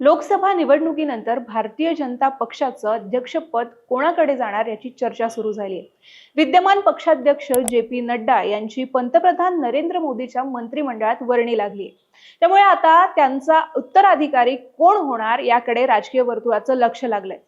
लोकसभा निवडणुकीनंतर भारतीय जनता पक्षाचं अध्यक्षपद कोणाकडे जाणार याची चर्चा सुरू झाली विद्यमान पक्षाध्यक्ष जे पी नड्डा यांची पंतप्रधान नरेंद्र मोदीच्या मंत्रिमंडळात वर्णी लागली त्यामुळे आता त्यांचा उत्तराधिकारी कोण होणार याकडे राजकीय वर्तुळाचं लक्ष लागलंय.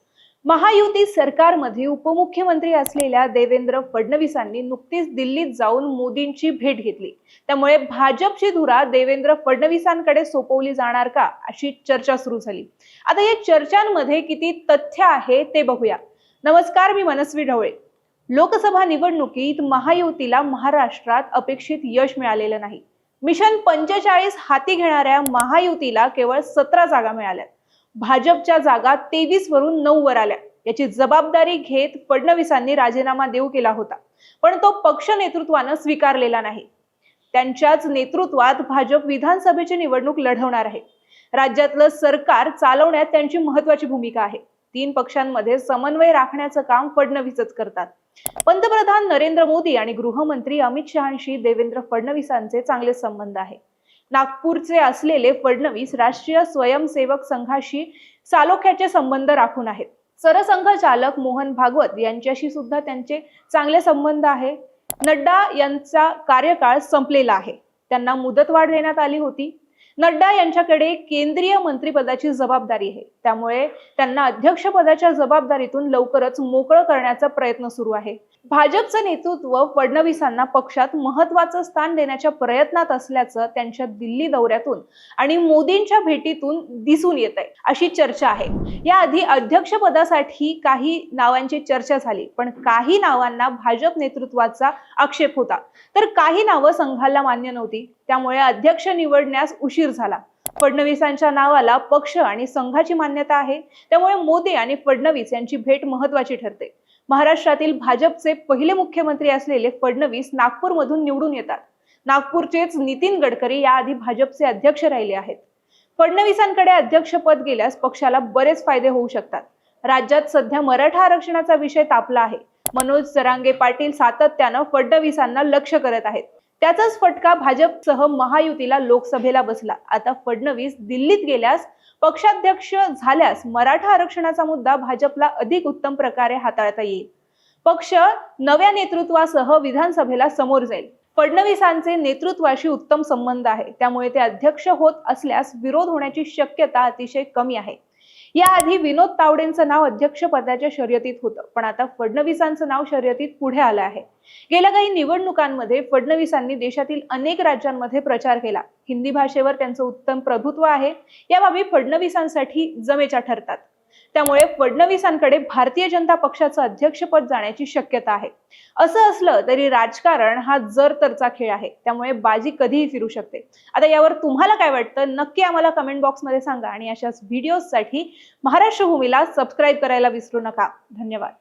महायुती सरकारमध्ये उपमुख्यमंत्री असलेल्या देवेंद्र फडणवीसांनी नुकतीच दिल्लीत जाऊन मोदींची भेट घेतली. त्यामुळे भाजपची धुरा देवेंद्र फडणवीसांकडे सोपवली जाणार का अशी चर्चा सुरू झाली. आता या चर्चांमध्ये किती तथ्य आहे ते बघूया. नमस्कार मी मनस्वी ढवळे. लोकसभा निवडणुकीत महायुतीला महाराष्ट्रात अपेक्षित यश मिळालेलं नाही. मिशन पंचेचाळीस हाती घेणाऱ्या महायुतीला केवळ सतरा जागा मिळाल्यात. भाजपच्या जागा तेवीस वरून नऊ वर आल्या. याची जबाबदारी घेत फडणवीसांनी राजीनामा देऊ केला होता. पण तो पक्ष नेतृत्वानं स्वीकारलेला नाही. त्यांच्याच नेतृत्वात भाजप विधानसभेची निवडणूक लढवणार आहे. राज्यातलं सरकार चालवण्यात त्यांची महत्वाची भूमिका आहे. तीन पक्षांमध्ये समन्वय राखण्याचं काम फडणवीसच करतात. पंतप्रधान नरेंद्र मोदी आणि गृहमंत्री अमित शहाशी देवेंद्र फडणवीसांचे चांगले संबंध आहे. नागपूरचे असलेले फडणवीस राष्ट्रीय स्वयंसेवक संघाशी सालोख्याचे संबंध राखून आहेत. सरसंघ चालक मोहन भागवत यांच्याशी सुद्धा त्यांचे चांगले संबंध आहे. नड्डा यांचा कार्यकाळ संपलेला आहे. त्यांना मुदतवाढ देण्यात आली होती. नड्डा यांच्याकडे केंद्रीय मंत्रिपदाची जबाबदारी आहे. त्यामुळे त्यांना अध्यक्षपदाच्या जबाबदारीतून लवकरच मोकळं करण्याचा प्रयत्न सुरू आहे. भाजपचं नेतृत्व फडणवीसांना पक्षात महत्वाचं स्थान देण्याच्या प्रयत्नात असल्याचं त्यांच्या दिल्ली दौऱ्यातून आणि मोदींच्या भेटीतून दिसून येत आहे अशी चर्चा आहे. याआधी अध्यक्षपदासाठी काही नावांची चर्चा झाली पण काही नावांना भाजप नेतृत्वाचा आक्षेप होता. तर काही नावं संघाला मान्य नव्हती. त्यामुळे अध्यक्ष निवडण्यास उशीर झाला. फडणवीसांच्या नावाला पक्ष आणि संघाची मान्यता आहे. त्यामुळे मोदी आणि फडणवीस यांची भेट महत्वाची ठरते. महाराष्ट्रातील भाजपचे पहिले मुख्यमंत्री असलेले फडणवीस नागपूरमधून निवडून येतात. नागपूरचेच नितीन गडकरी याआधी भाजपचे अध्यक्ष राहिले आहेत. फडणवीसांकडे अध्यक्षपद गेल्यास पक्षाला बरेच फायदे होऊ शकतात. राज्यात सध्या मराठा आरक्षणाचा विषय तापला आहे. मनोज जरांगे पाटील सातत्यानं फडणवीसांना लक्ष करत आहेत. त्याचाच फटका भाजपसह महायुतीला लोकसभेला बसला. आता फडणवीस दिल्लीत गेल्यास पक्षाध्यक्ष झाल्यास मराठा आरक्षणाचा मुद्दा भाजपला अधिक उत्तम प्रकारे हाताळता येईल. पक्ष नव्या नेतृत्वासह विधानसभेला समोर जाईल. फडणवीसांचे नेतृत्वाशी उत्तम संबंध आहे. त्यामुळे ते अध्यक्ष होत असल्यास विरोध होण्याची शक्यता अतिशय कमी आहे. याआधी विनोद तावडेंचं नाव अध्यक्षपदाच्या शर्यतीत होतं पण आता फडणवीसांचं नाव शर्यतीत पुढे आलं आहे. गेल्या काही निवडणुकांमध्ये फडणवीसांनी देशातील अनेक राज्यांमध्ये प्रचार केला. हिंदी भाषेवर त्यांचं उत्तम प्रभुत्व आहे या बाबी फडणवीसांसाठी जमेच्या ठरतात. त्यामुळे फडणवीसांकडे भारतीय जनता पक्षाचं अध्यक्षपद जाण्याची शक्यता आहे. असं असलं तरी राजकारण हा जर तरचा खेळ आहे. त्यामुळे बाजी कधीही फिरू शकते. आता यावर तुम्हाला काय वाटतं? नक्की आम्हाला कमेंट बॉक्समध्ये सांगा आणि अशाच व्हिडिओजसाठी महाराष्ट्र भूमीला सबस्क्राईब करायला विसरू नका. धन्यवाद.